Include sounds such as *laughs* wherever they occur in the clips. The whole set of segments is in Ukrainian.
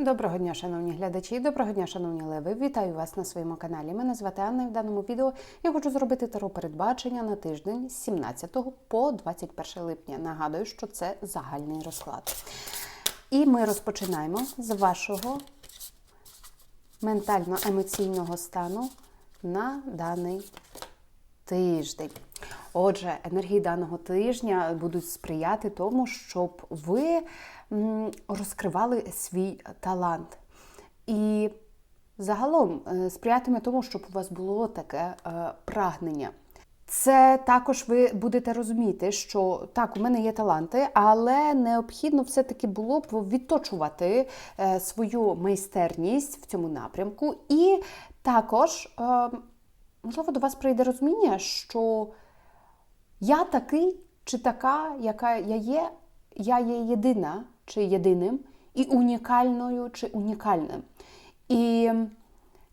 Доброго дня, шановні глядачі, доброго дня, шановні леви. Вітаю вас на своєму каналі. Мене звати Анна. і В даному відео я хочу зробити таро передбачення на тиждень з 17 по 21 липня. Нагадую, що це загальний розклад. І ми розпочинаємо з вашого ментально-емоційного стану на даний тиждень. Отже, енергії даного тижня будуть сприяти тому, щоб ви розкривали свій талант. І загалом е, сприятиме тому, щоб у вас було таке е, прагнення. Це також ви будете розуміти, що так, у мене є таланти, але необхідно все-таки було б відточувати е, свою майстерність в цьому напрямку. І також, е, можливо, до вас прийде розуміння, що я такий чи така, яка я є, я є єдина чи єдиним, і унікальною чи унікальним. І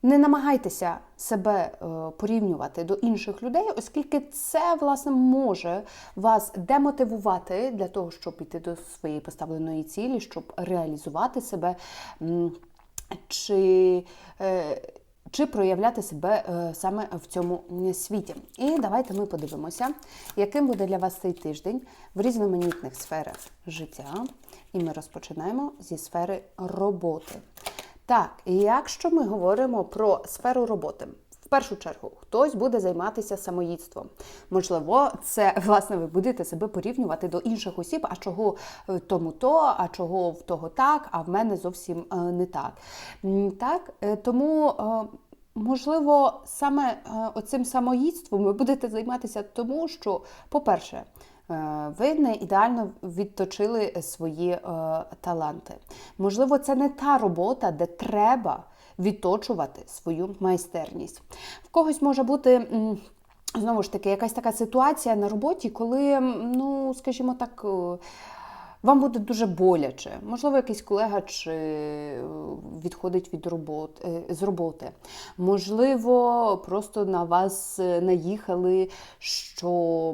не намагайтеся себе е, порівнювати до інших людей, оскільки це власне може вас демотивувати для того, щоб йти до своєї поставленої цілі, щоб реалізувати себе. Чи е, чи проявляти себе е, саме в цьому світі. І давайте ми подивимося, яким буде для вас цей тиждень в різноманітних сферах життя. І ми розпочинаємо зі сфери роботи. Так, якщо ми говоримо про сферу роботи, в першу чергу хтось буде займатися самоїдством. Можливо, це власне ви будете себе порівнювати до інших осіб, а чого тому то, а чого в того так, а в мене зовсім е, не так. Так, е, тому. е, Можливо, саме оцим самоїдством ви будете займатися тому, що, по-перше, ви не ідеально відточили свої таланти. Можливо, це не та робота, де треба відточувати свою майстерність. В когось може бути. Знову ж таки, якась така ситуація на роботі, коли, ну, скажімо так, е, вам буде дуже боляче. Можливо, якийсь колега чи е, відходить від роботи, з роботи. Можливо, просто на вас е, наїхали, що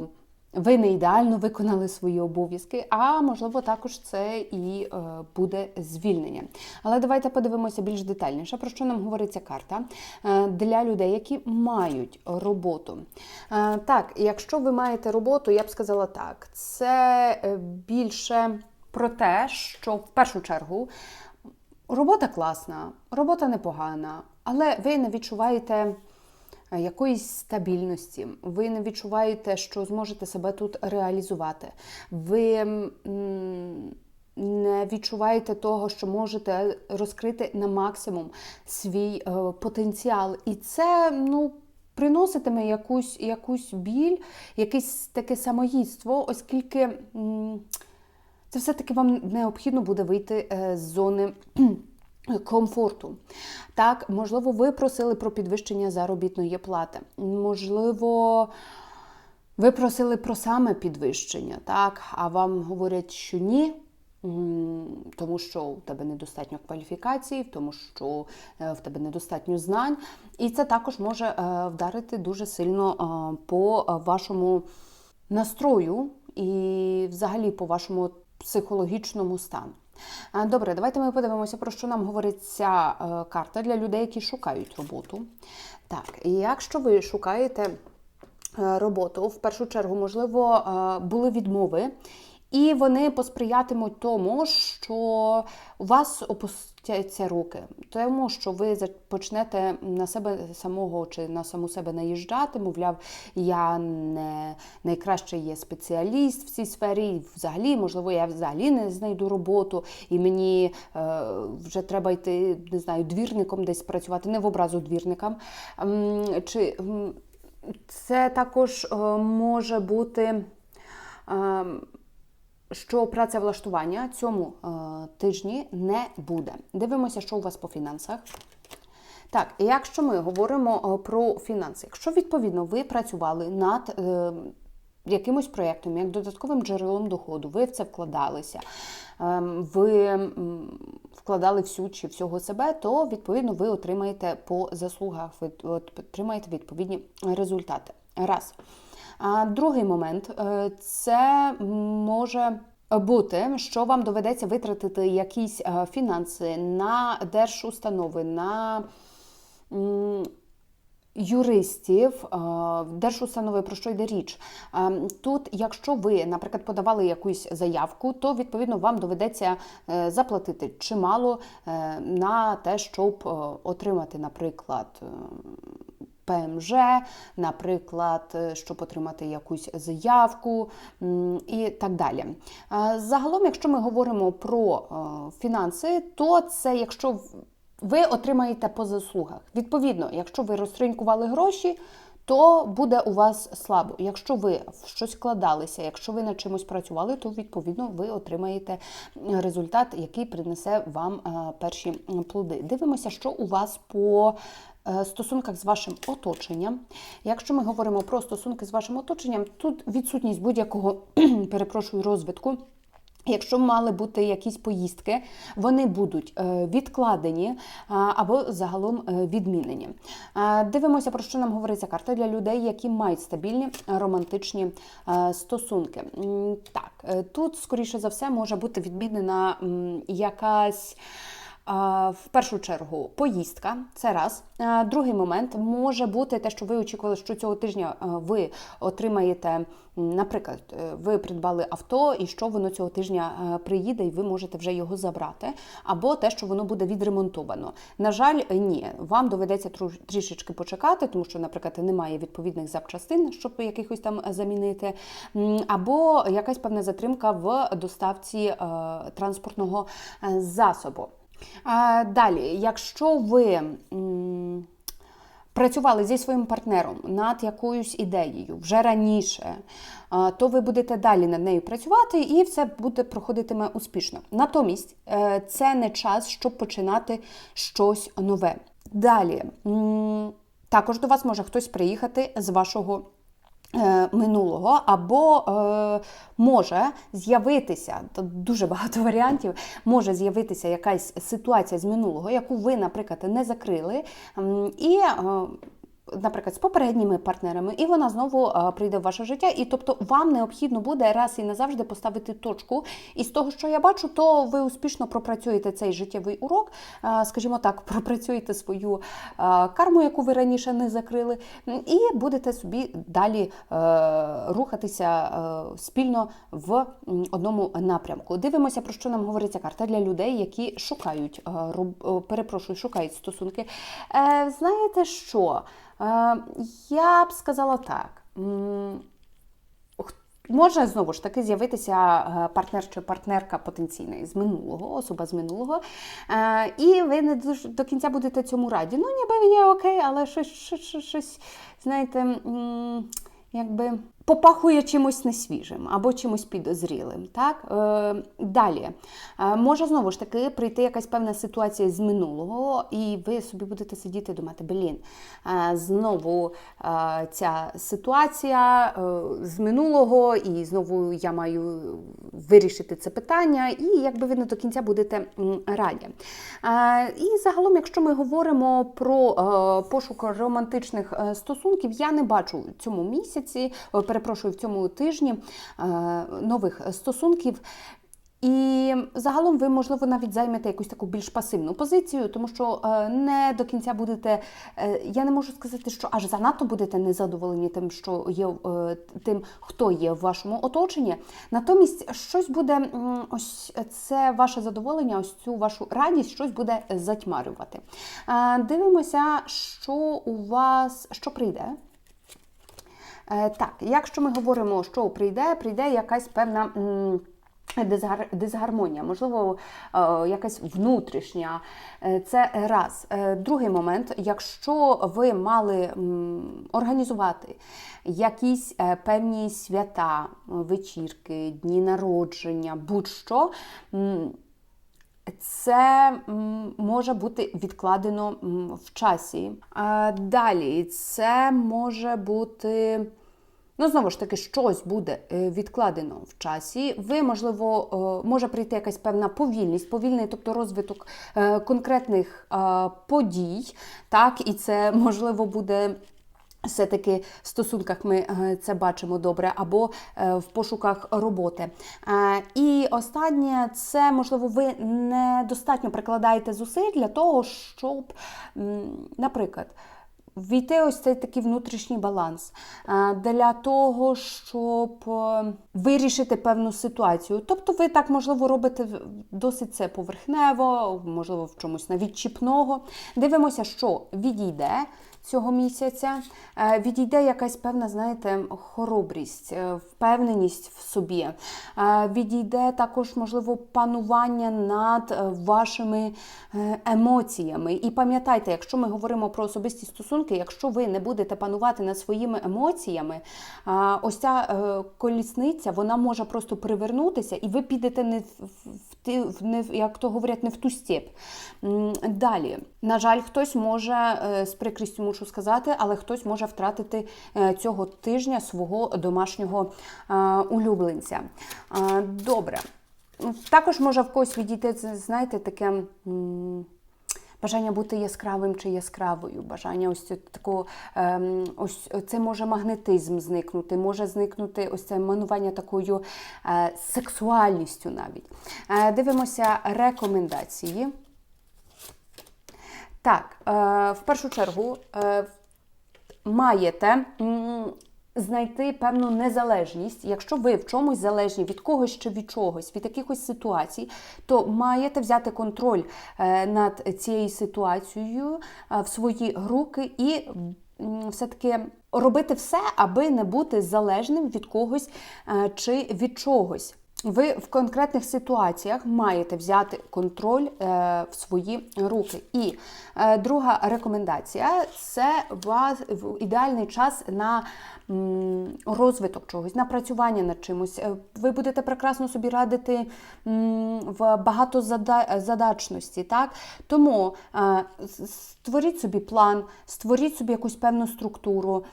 ви не ідеально виконали свої обов'язки, а можливо, також це і е, буде звільнення. Але давайте подивимося більш детальніше, про що нам говорить ця карта е, для людей, які мають роботу. Е, так, якщо ви маєте роботу, я б сказала так, це більше про те, що в першу чергу робота класна, робота непогана, але ви не відчуваєте якоїсь стабільності, ви не відчуваєте, що зможете себе тут реалізувати. Ви не відчуваєте того, що можете розкрити на максимум свій е, потенціал. І це, ну, приноситиме якусь, якусь біль, якесь таке самоїдство, оскільки. це все-таки вам необхідно буде вийти е, з зони комфорту. Так, можливо, ви просили про підвищення заробітної плати. Можливо, ви просили про саме підвищення, так, а вам говорять, що ні. Тому що у тебе недостатньо кваліфікацій, тому що е, в тебе недостатньо знань, і це також може е, вдарити дуже сильно е, по вашому настрою і взагалі по вашому психологічному стану. Добре, давайте ми подивимося, про що нам говорить ця е, карта для людей, які шукають роботу. Так, і якщо ви шукаєте е, роботу, в першу чергу, можливо, е, були відмови. І вони посприятимуть тому, що у вас опустяться руки, тому що ви почнете на себе самого чи на саму себе наїжджати, мовляв, я не найкращий є спеціаліст в цій сфері, взагалі, можливо, я взагалі не знайду роботу, і мені е, вже треба йти, не знаю, двірником десь працювати, не в образу двірникам. Чи це також е, може бути. е, що працевлаштування цьому е, тижні не буде. Дивимося, що у вас по фінансах. Так, якщо ми говоримо е, про фінанси, якщо відповідно ви працювали над е, якимось проєктом, як додатковим джерелом доходу, ви в це вкладалися, ем, ви вкладали всю чи всього себе, то відповідно ви отримаєте по заслугах, ви отримаєте відповідні результати. Раз. А другий момент е, це може бути, що вам доведеться витратити якісь е, фінанси на держустанови, на юристів, е, держустанови, про що йде річ. Тут, якщо ви, наприклад, подавали якусь заявку, то відповідно вам доведеться заплатити чимало на те, щоб отримати, наприклад, ПМЖ, наприклад, е, щоб отримати якусь заявку і так далі. Е, Загалом, якщо ми говоримо про е, фінанси, то це якщо ви отримаєте по заслугах. Відповідно, якщо ви розтринкували гроші, то буде у вас слабо. Якщо ви в щось вкладалися, якщо ви над чимось працювали, то відповідно ви отримаєте результат, який принесе вам е, перші плоди. Дивимося, що у вас по е, стосунках з вашим оточенням. Якщо ми говоримо про стосунки з вашим оточенням, тут відсутність будь-якого *clears throat* перепрошую розвитку. Якщо мали бути якісь поїздки, вони будуть е, відкладені або загалом е, відмінені. Е, Дивимося, про що нам говориться карта для людей, які мають стабільні е, романтичні е, стосунки. Так, е, тут, скоріше за все, може бути відмінена якась. В першу чергу поїздка, це раз. Другий момент може бути те, що ви очікували, що цього тижня ви отримаєте, наприклад, е, ви придбали авто, і що воно цього тижня приїде, і ви можете вже його забрати, або те, що воно буде відремонтовано. На жаль, ні, вам доведеться трішечки почекати, тому що, наприклад, немає відповідних запчастин, щоб якихось там замінити, або якась певна затримка в доставці е, транспортного е, засобу. Далі, якщо ви працювали зі своїм партнером над якоюсь ідеєю вже раніше, то ви будете далі над нею працювати і все буде проходитиме успішно. Натомість е, це не час, щоб починати щось нове. Далі, також до вас може хтось приїхати з вашого минулого, або е, може з'явитися тут дуже багато *laughs* варіантів. Може з'явитися якась ситуація з минулого, яку ви, наприклад, не закрили, і е, Наприклад, з попередніми партнерами, і вона знову е, прийде в ваше життя. І тобто вам необхідно буде раз і назавжди поставити точку. І з того, що я бачу, то ви успішно пропрацюєте цей життєвий урок, е, скажімо так, *laughs* пропрацюєте свою е, карму, яку ви раніше не закрили, і будете собі далі рухатися спільно в одному напрямку. Дивимося, про що нам говориться карта для людей, які шукають перепрошую, шукають стосунки. Знаєте що? Е, Я б сказала так. Може знову ж таки з'явитися е, партнер чи партнерка потенційна з минулого, особа з минулого, Е, і ви не до кінця будете цьому раді. Ну, ніби він окей, але щось, щось, щось знаєте, якби попахує чимось несвіжим або чимось підозрілим. Так? Е, далі. Е, може знову ж таки прийти якась певна ситуація з минулого, і ви собі будете сидіти і думати, блін, е, знову ця ситуація з минулого, і знову я маю вирішити це питання, і якби ви не до кінця будете раді. І загалом, якщо ми говоримо про пошук романтичних стосунків, я не бачу в цьому місяці, перепрошую, в цьому тижні е, нових стосунків. І загалом ви, можливо, навіть займете якусь таку більш пасивну позицію, тому що е, не до кінця будете, е, я не можу сказати, що аж занадто будете незадоволені тим, що є тим, хто є в вашому оточенні. Натомість щось буде, ось це ваше задоволення, ось цю вашу радість, щось буде затьмарювати. Дивимося, що у вас що прийде. Е, Так, якщо ми говоримо, що прийде, прийде якась певна. Дисгармонія, можливо, е, якась внутрішня. Е, Це раз. Другий момент, якщо ви мали організувати якісь певні свята, вечірки, дні народження, будь-що. Це може бути відкладено в часі. Далі це може бути. Ну, знову ж таки, щось буде е, відкладено в часі. Ви, можливо, е, може прийти якась певна повільність, повільний, тобто розвиток е, конкретних подій, так, і це можливо буде все-таки в стосунках ми е, це бачимо добре, або е, в пошуках роботи. Е, І останнє, це можливо, ви недостатньо прикладаєте зусиль для того, щоб, наприклад, Війти ось цей такий внутрішній баланс е, для того, щоб е, вирішити певну ситуацію. Тобто, ви так можливо робите досить це поверхнево, можливо, в чомусь навіть чіпного. Дивимося, що відійде цього місяця, е, відійде якась певна, знаєте, хоробрість, впевненість в собі. Відійде також, можливо, панування над вашими емоціями. І пам'ятайте, якщо ми говоримо про особисті стосунки, якщо ви не будете панувати над своїми емоціями, ось ця е, колісниця вона може просто привернутися, і ви підете не в, не як то говорять, не в ту степ. Далі, на жаль, хтось може е, з прикрістю мушу сказати, але хтось може втратити е, цього тижня свого домашнього улюбленця. Добре. Також може в когось відійти, знаєте, таке. Бажання бути яскравим чи яскравою, бажання ось таку, ем, ось це може магнетизм зникнути, може зникнути ось це манування такою е, сексуальністю навіть. Е, дивимося рекомендації. Так, е, в першу чергу маєте знайти певну незалежність. Якщо ви в чомусь залежні від когось чи від чогось, від якихось ситуацій, то маєте взяти контроль е, над цією ситуацією е, в свої руки і все-таки робити все, аби не бути залежним від когось е, чи від чогось. Ви в конкретних ситуаціях маєте взяти контроль в свої руки. І друга рекомендація це вас ідеальний час на розвиток чогось, на працювання над чимось. Е, Ви будете прекрасно собі радити в багатозадачності. Так? Тому е, створіть собі план, створіть собі якусь певну структуру,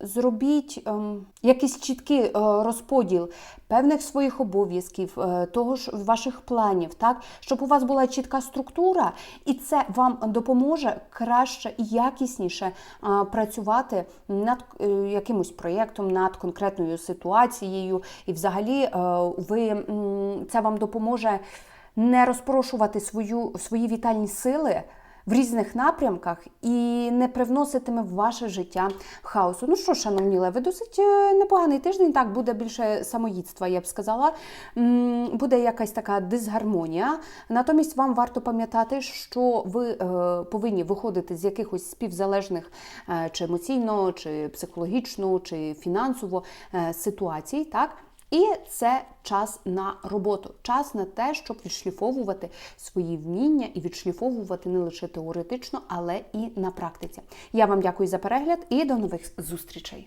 зробіть ем, якийсь чіткий е, розподіл певних своїх обов'язків, того ж ваших планів, так? щоб у вас була чітка структура, і це вам допоможе краще і якісніше працювати над якимось проєктом, над конкретною ситуацією. І взагалі е, ви, це вам допоможе не розпрошувати свою, свої вітальні сили в різних напрямках і не привноситиме в ваше життя хаосу. Ну що, шановні леви, досить е, непоганий тиждень. Так, буде більше самоїдства, я б сказала. Буде якась така дисгармонія. Натомість вам варто пам'ятати, що ви е, повинні виходити з якихось співзалежних е, чи емоційно, чи психологічно, чи фінансово ситуацій. так? І це час на роботу, час на те, щоб відшліфовувати свої вміння і відшліфовувати не лише теоретично, але і на практиці. Я вам дякую за перегляд і до нових зустрічей.